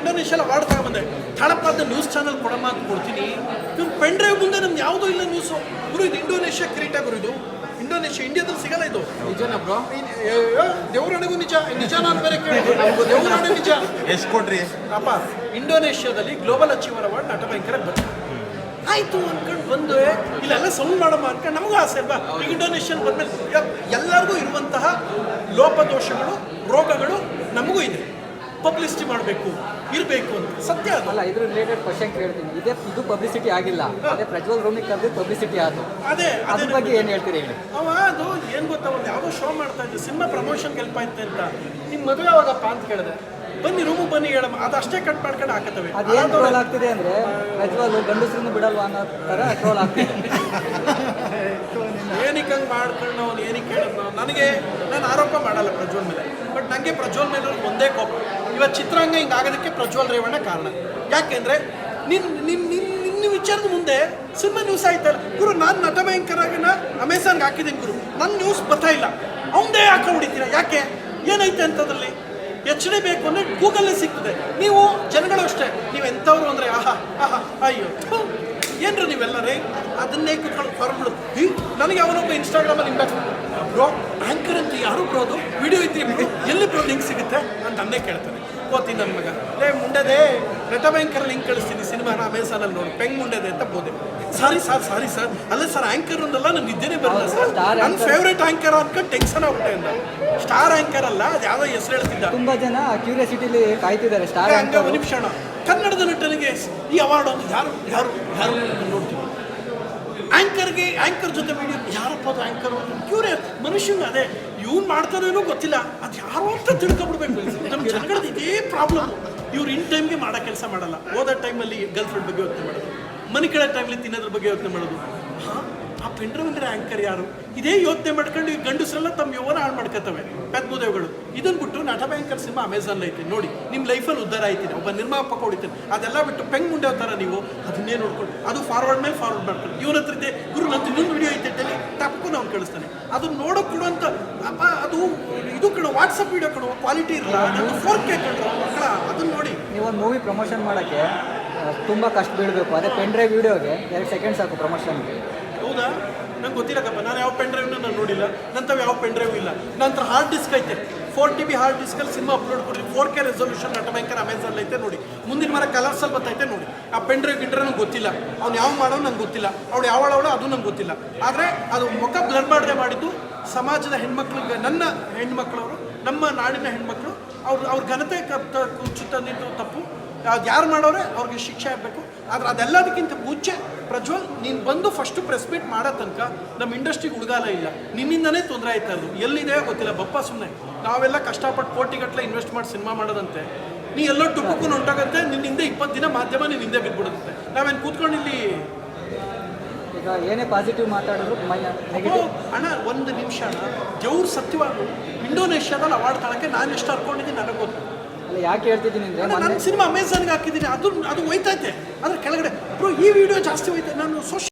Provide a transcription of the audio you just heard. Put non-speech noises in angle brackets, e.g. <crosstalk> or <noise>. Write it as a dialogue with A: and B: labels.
A: ಇಂಡೋನೇಷ್ಯಾಲ award ತಗೊಂಬಂದೆ ಥಳಪಾದ news channel ಕೊಡಮ್ಮ ಅಂತ ಕೊಡ್ತೀನಿ. ಇವ್ರು ಪೆನ್ ಡ್ರೈವ್ ಮುಂದೆ ನಮ್ದು ಯಾವುದೂ ಇಲ್ಲ ನ್ಯೂಸು ಗುರು ಇದು ಇಂಡೋನೇಷ್ಯಾ ಕ್ರಿಯೇಟ್ ಗುರು ಇದು? ಇಂಡೋನೇಷ್ಯಾ ಇಂಡಿಯಾದಲ್ಲಿ ಸಿಗಲ್ಲ ಇದು.
B: ನಿಜನಾ ಬ್ರೋ?
A: ದೇವರಾಣೆಗೂ ನಿಜ ನಿಜ ನಾನು ಬೇರೆ ದೇವರಾಣೆ ನಿಜ.
C: ಎಷ್ಟು ಕೊಟ್ರಿ?
A: ಅಪ್ಪ ಇಂಡೋನೇಷ್ಯಾದಲ್ಲಿ ಗ್ಲೋಬಲ್ ಅಚೀವರ್ ಅವಾರ್ಡ್ ನಟ ಭಯಂಕರ ಬರ್ತದೆ ಆಯ್ತು ಅನ್ಕೊಂಡು ಬಂದು ಇಲ್ಲೆಲ್ಲ ಸೌಂಡ್ ಮಾಡಮ್ಮ ಅನ್ಕೊಂಡು ನಮಗೂ ಆಸೆ ಅಲ್ವಾ? ಇಂಡೋನೇಷ್ಯನ್ ಬಂದ್ಮೇಲೆ ಎಲ್ಲರಿಗೂ ಇರುವಂತಹ ಲೋಪದೋಷಗಳು ನಮಗೂ ಪಬ್ಲಿಸಿಟಿ ಮಾಡಬೇಕು ಇರಬೇಕು ಅಂತ. ಸತ್ಯ
B: ಅಲ್ಲ ಇದ್ರ ರಿಲೇಟೆಡ್ ಕ್ವಶನ್ ಕೇಳ್ತೀನಿ. ಇದೇ ಇದು ಪಬ್ಲಿಸಿಟಿ ಆಗಿಲ್ಲ. ಅದೇ ಪ್ರಜ್ವಲ್ ರೂಮಿಗೆ ಕರೆದು ಪಬ್ಲಿಸಿಟಿ ಆಯ್ತು
A: ಅದೇ
B: ಅದ್ರ ಬಗ್ಗೆ ಏನು ಹೇಳ್ತೀರಿ ಹೇಳಿ?
A: ಅವ ಅದು ಏನು ಗೊತ್ತಾ ಒಂದು ಯಾವುದೋ ಶೋ ಮಾಡ್ತಾ ಇದ್ದೆ ಸಿನಿಮಾ ಪ್ರಮೋಷನ್ ಹೆಲ್ಪ್ ಆಯ್ತು ಅಂತ. ನಿಮ್ಮ ಮದುವೆ ಯಾವಾಗಪ್ಪ ಅಂತ ಕೇಳಿದೆ. ಬನ್ನಿ ರೂಮು ಬನ್ನಿ ಹೇಳಮ್ಮ. ಅದು ಅಷ್ಟೇ ಕಟ್ ಮಾಡ್ಕೊಂಡು ಹಾಕತ್ತವೆ.
B: ಅದೇನು ಟ್ರೋಲ್ ಆಗ್ತಿದೆ ಅಂದ್ರೆ ಗಂಡಸ್ರನ್ನು ಬಿಡಲ್ವಾ ಅನ್ನೋ ತರ ಟ್ರೋಲ್ ಆಗ್ತಿದೆ. <laughs>
A: ಏನಕ್ಕೆ ಹಂಗೆ ಮಾಡ್ಕೊಂಡು ಅವ್ನು ಏನಕ್ಕೆ ನನಗೆ ನಾನು ಆರೋಪ ಮಾಡಲ್ಲ ಪ್ರಜ್ವಲ್ ಮೇಲೆ. ಬಟ್ ನನಗೆ ಪ್ರಜ್ವಲ್ ಮೇಲೆ ಒಂದೇ ಕೋಪ. ಇವತ್ತು ಚಿತ್ರಾಂಗ ಹಿಂಗೆ ಆಗೋದಕ್ಕೆ ಪ್ರಜ್ವಲ್ ರೇವಣ್ಣ ಕಾರಣ. ಯಾಕೆಂದ್ರೆ ನಿನ್ನ ನಿನ್ನ ನಿನ್ನ ನಿನ್ನ ವಿಚಾರದ ಮುಂದೆ ಸಿನಿಮಾ ನ್ಯೂಸ್ ಆಯ್ತಲ್ಲ. ಗುರು ನಾನು ನಟ ಭಯಂಕರಾಗನ ಅಮೆಝಾನ್ಗೆ ಹಾಕಿದ್ದೀನಿ ಗುರು. ನನ್ನ ನ್ಯೂಸ್ ಬರ್ತಾ ಇಲ್ಲ. ಅವಂದೇ ಹೊಡಿತೀರ? ಯಾಕೆ? ಏನೈತೆ ಅಂತದ್ರಲ್ಲಿ? ಡಿ ಬೇಕು ಅಂದರೆ ಗೂಗಲ್ಲೇ ಸಿಗ್ತದೆ. ನೀವು ಜನಗಳು ಅಷ್ಟೇ ನೀವು ಎಂಥವ್ರು ಅಂದರೆ ಆಹಾ ಆಹಾ ಅಯ್ಯೋ ಏನ್ರಿ ನೀವೆಲ್ಲರೇ? ಅದನ್ನೇ ಕುತ್ಕೊಂಡು ಹೊರಬಿಡು ಹಿಂಗೆ ನನಗೆ ಅವನೊಬ್ಬ ಇನ್ಸ್ಟಾಗ್ರಾಮಲ್ಲಿ ಇಂಪ್ಯಾಕ್ಟ್ ಬ್ರೋ ಆ್ಯಂಕರ್ ಅಂತ ಯಾರು ಬ್ರೋ ಅದು? ವಿಡಿಯೋ ಇದ್ರಿ ಬ್ರೋ ಎಲ್ಲಿ ಬ್ರೋ ಲಿಂಕ್ ಸಿಗುತ್ತೆ? ಅಂತ ಅನ್ನೇ ಕೇಳ್ತಾನೆ. ಓದ್ತೀನಿ ನನ್ನ ಮಗ. ಲೇ ಮುಂಡೇದೆ ನಟ ಬ್ಯಾಂಕರ್ ಲಿಂಕ್ ಕಳಿಸ್ತೀನಿ. ಸಿನಿಮಾನ ಅಮೆಝಾನಲ್ಲಿ ನೋಡಿ. ಪೆಂಗ್ ಮುಂಡೆದೆ ಅಂತ ಬೋದೆ. ಸಾರಿ ಸರ್ ಸಾರಿ ಸರ್ ಅಲ್ಲ ಸರ್ ಆ್ಯಂಕರ್ ಒಂದಲ್ಲ ನಾನು ನಿದ್ದೆನೇ ಬರಲ್ಲ ಸರ್ ನನ್ನ. ಫೇವ್ರೇಟ್ ಆ್ಯಂಕರ್ ಅನ್ಕೊಂಡು ಟೆನ್ಷನ್ ಆಗ್ಬಿಟ್ಟೆ ಅಂತ ಸ್ಟಾರ್ ಆ್ಯಂಕರ್ ಅಲ್ಲ ಅದು. ಯಾವುದೋ ಹೆಸರು ಹೇಳ್ತಿದ್ದ.
B: ತುಂಬಾ ಜನ ಕ್ಯೂರಿಯಾಸಿಟಿಲಿ ಕಾಯ್ತಿದ್ದಾರೆ ಸ್ಟಾರ್
A: ಆಂಕರ್ ಒಂದು ನಿಮಿಷ. ಕನ್ನಡದ ನಟನಿಗೆ ಈ ಅವಾರ್ಡ್ ಅನ್ನು ಯಾರು ಯಾರು ಯಾರು ನೋಡ್ತೀವಿ? ಆ್ಯಂಕರ್ಗೆ ಆ್ಯಂಕರ್ ಜೊತೆ ಮಾಡಿ ಯಾರಪ್ಪ ಅದು ಆ್ಯಂಕರ್ ಇವರೇ ಮನುಷ್ಯನ ಅದೇ, ಇವ್ನು ಮಾಡ್ತಾರೇನೋ ಗೊತ್ತಿಲ್ಲ, ಅದು ಯಾರು ಅಂತ ತಿಳ್ಕೊಬಿಡ್ಬೇಕು ನಮ್ಮ ಜನಗಳದ್ದು ಇದೇ ಪ್ರಾಬ್ಲಮ್ ಇವ್ರು ಇನ್ ಟೈಮ್ಗೆ ಮಾಡೋ ಕೆಲಸ ಮಾಡಲ್ಲ. ಓದೋ ಟೈಮಲ್ಲಿ ಗರ್ಲ್ ಫ್ರೆಂಡ್ ಬಗ್ಗೆ ಯೋಚನೆ ಮಾಡೋದು. ಮನೆ ಕಡೆ ಟೈಮಲ್ಲಿ ತಿನ್ನೋದ್ರ ಬಗ್ಗೆ ಯೋಚನೆ ಮಾಡೋದು. ಹಾಂ, ಆ ಪೆಂಡ್ರವ್ ಅಂದರೆ ಆ್ಯಂಕರ್ ಯಾರು? ಇದೇ ಯೋಚನೆ ಮಾಡ್ಕೊಂಡು ಗಂಡಸರೆಲ್ಲ ತಮ್ಮ ಯೌವನ ಹಾಳು ಮಾಡ್ಕೊತವೆ. ಪದ್ಮದೇವಗಳು. ಇದನ್ನು ಬಿಟ್ಟು ನಟ ಭಯಂಕರ್ ಸಿನಿಮಾ ಅಮೆಝಾನ್ ಐತೆ, ನೋಡಿ. ನಿಮ್ಮ ಲೈಫಲ್ಲಿ ಉದ್ದಾರ ಆಯ್ತೀನಿ ಒಬ್ಬ ನಿರ್ಮಾಪಕ ಹೊಡಿತೀನಿ. ಅದೆಲ್ಲ ಬಿಟ್ಟು ಪೆಂಗ್ ಮುಂಡೆ ಥರ ನೀವು ಅದನ್ನೇ ನೋಡ್ಕೊಂಡು, ಅದು ಫಾರ್ವರ್ಡ್ ಮೇಲೆ ಫಾರ್ವರ್ಡ್ ಮಾಡ್ಕೊಂಡು. ಇವ್ರ ಹತ್ರ ಇದೆ, ಗುರು, ನಂದು ಇನ್ನೊಂದು ವಿಡಿಯೋ ಐತೆ ಅಂತೇಳಿ ತಪ್ಪು ನಾವು ಕಳಿಸ್ತಾನೆ. ಅದನ್ನ ನೋಡೋಕೆ ಕೊಡುವಂಥ ಅಪ್ಪ, ಅದು, ಇದು ಕಣೋ ವಾಟ್ಸಪ್ ವಿಡಿಯೋ ಕಣೋ ಕ್ವಾಲಿಟಿ ಇರಲ್ಲ ಅದನ್ನು ಫೋರ್ ಕೆ ಮಕ್ಕಳ ಅದನ್ನು ನೋಡಿ.
B: ನೀವೊಂದು ಮೂವಿ ಪ್ರಮೋಷನ್ ಮಾಡೋಕ್ಕೆ ತುಂಬ ಕಷ್ಟ ಬೀಳಬೇಕು. ಅದೇ ಪೆನ್ ಡ್ರೈವ್ ವಿಡಿಯೋಗೆ ಎರಡು ಸೆಕೆಂಡ್ ಸಾಕು ಪ್ರಮೋಷನ್ಗೆ
A: ಹೌದಾ? ನಂಗೆ ಗೊತ್ತಿಲ್ಲಕ್ಕಪ್ಪ ನಾನು ಯಾವ ಪೆನ್ ಡ್ರೈವ್ನ ನಾನು ನೋಡಿಲ್ಲ ನಂತರ ಯಾವ ಪೆನ್ ಡ್ರೈವ್ ಇಲ್ಲ. ನಂತರ ಹಾರ್ಡ್ ಡಿಸ್ಕ್ ಐತೆ ಫೋರ್ ಟಿ ಬಿ ಹಾರ್ಡ್ ಡಿಸ್ಕಲ್ಲಿ ಸಿನಿಮಾ ಅಪ್ಲೋಡ್ ಕೊಡಿ ಫೋರ್ ಕೆ ರೆಸೊಲ್ಯೂಷನ್ ನಟ ಭಯಂಕರ ಅಮೆಝಾನ್ ಐತೆ ನೋಡಿ. ಮುಂದಿನ ಮರ ಕಲರ್ಸಲ್ಲಿ ಬರ್ತೈತೆ ನೋಡಿ. ಆ ಪೆನ್ ಡ್ರೈವ್ ನಂಗೆ ಗೊತ್ತಿಲ್ಲ. ಅವ್ನು ಯಾವ ಮಾಡೋ ನಂಗೆ ಗೊತ್ತಿಲ್ಲ. ಅವಳು ಯಾವಳವಳು ಅದು ನಂಗೆ ಗೊತ್ತಿಲ್ಲ. ಆದರೆ ಅದು ಮುಖ ಬ್ಲರ್ ಮಾಡದೆ ಮಾಡಿದ್ದು ಸಮಾಜದ ಹೆಣ್ಮಕ್ಳಿಗೆ, ನನ್ನ ಹೆಣ್ಮಕ್ಳವರು, ನಮ್ಮ ನಾಡಿನ ಹೆಣ್ಮಕ್ಳು, ಅವ್ರು ಅವ್ರ ಘನತೆ ಕುಚ್ಚು ತಂದಿದ್ದು ತಪ್ಪು. ಅದು ಯಾರು ಮಾಡೋರೆ ಅವ್ರಿಗೆ ಶಿಕ್ಷೆ ಆಗಬೇಕು. ಆದ್ರೆ ಅದೆಲ್ಲದಕ್ಕಿಂತ ಮುಂಚೆ ಪ್ರಜ್ವಲ್ ನೀನು ಬಂದು ಫಸ್ಟು ಪ್ರೆಸ್ ಮೀಟ್ ಮಾಡೋ ತನಕ ನಮ್ಮ ಇಂಡಸ್ಟ್ರಿಗೆ ಹುಡುಗಾಲ ಇಲ್ಲ. ನಿನ್ನಿಂದನೇ ತೊಂದರೆ ಆಯ್ತಾ ಇರೋದು. ಎಲ್ಲಿದೆ? ಗೊತ್ತಿಲ್ಲ. ಬಪ್ಪ ಸುಮ್ಮನೆ ನಾವೆಲ್ಲ ಕಷ್ಟಪಟ್ಟು ಕೋಟಿಗಟ್ಟಲೆ ಇನ್ವೆಸ್ಟ್ ಮಾಡಿ ಸಿನಿಮಾ ಮಾಡೋದಂತೆ. ನೀ ಎಲ್ಲೋ ಟುಪ್ಪಕ್ಕೂ ನಿನ್ನ ನಿನ್ನಿಂದ ಇಪ್ಪತ್ತು ದಿನ ಮಾಧ್ಯಮ ನಿನ್ನ ಹಿಂದೆ ಬಿದ್ಬಿಡುತ್ತೆ. ನಾವೇನು ಕೂತ್ಕೊಂಡು ಇಲ್ಲಿ
B: ಈಗ ಏನೇ ಪಾಸಿಟಿವ್ ಮಾತಾಡಿದ್ರು
A: ಅಣ್ಣ ಒಂದು ನಿಮಿಷ ಅಣ್ಣ. ದೇವ್ರು ಸತ್ಯವಾಗು ಇಂಡೋನೇಷ್ಯಾದಲ್ಲಿ ಅವಾರ್ಡ್ ತಳಕ್ಕೆ ನಾನು ಎಷ್ಟು ಹರ್ಕೊಂಡಿದ್ದೀನಿ ನನಗೆ ಗೊತ್ತು.
B: ಯಾಕೆ ಹೇಳ್ತಿದ್ದೀನಿ ಅಂದರೆ
A: ನನ್ನ ಸಿನಿಮಾ ಅಮೆಝಾನ್ಗೆ ಹಾಕಿದ್ದೀನಿ ಅದು ಅದು ಹೋಯ್ತೈತೆ ಅದ್ರ ಕೆಳಗಡೆ ಬ್ರೋ ಈ ವಿಡಿಯೋ ಜಾಸ್ತಿ ಹೋಯ್ತು ನಾನು ಸೋಷಿಯಲ್